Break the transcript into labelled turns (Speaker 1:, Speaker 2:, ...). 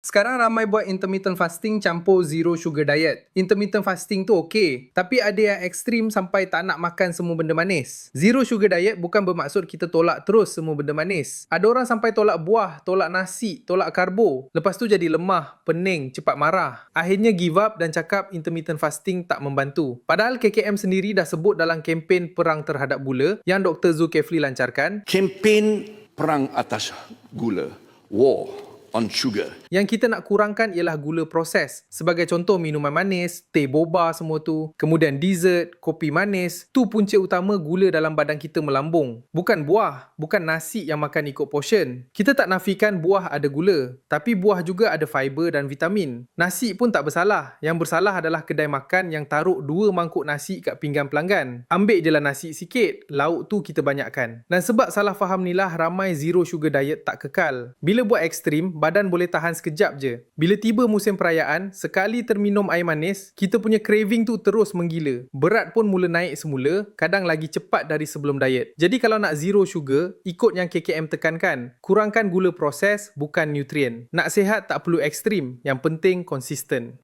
Speaker 1: Sekarang ramai buat intermittent fasting campur zero sugar diet. Intermittent fasting tu okey, tapi ada yang ekstrim sampai tak nak makan semua benda manis. Zero sugar diet bukan bermaksud kita tolak terus semua benda manis. Ada orang sampai tolak buah, tolak nasi, tolak karbo. Lepas tu jadi lemah, pening, cepat marah. Akhirnya give up dan cakap intermittent fasting tak membantu. Padahal KKM sendiri dah sebut dalam kempen perang terhadap gula yang Dr. Zulkifli lancarkan
Speaker 2: kempen perang atas gula, war on sugar.
Speaker 1: Yang kita nak kurangkan ialah gula proses. Sebagai contoh minuman manis, teh boba semua tu. Kemudian dessert, kopi manis. Tu punca utama gula dalam badan kita melambung. Bukan buah, bukan nasi yang makan ikut portion. Kita tak nafikan buah ada gula. Tapi buah juga ada fiber dan vitamin. Nasi pun tak bersalah. Yang bersalah adalah kedai makan yang taruh dua mangkuk nasi kat pinggan pelanggan. Ambil je lah nasi sikit, lauk tu kita banyakkan. Dan sebab salah faham ni lah ramai zero sugar diet tak kekal. Bila buat ekstrim, badan boleh tahan sekejap je. Bila tiba musim perayaan, sekali terminum air manis, kita punya craving tu terus menggila. Berat pun mula naik semula, kadang lagi cepat dari sebelum diet. Jadi kalau nak zero sugar, ikut yang KKM tekankan. Kurangkan gula proses, bukan nutrien. Nak sihat tak perlu ekstrim, yang penting konsisten.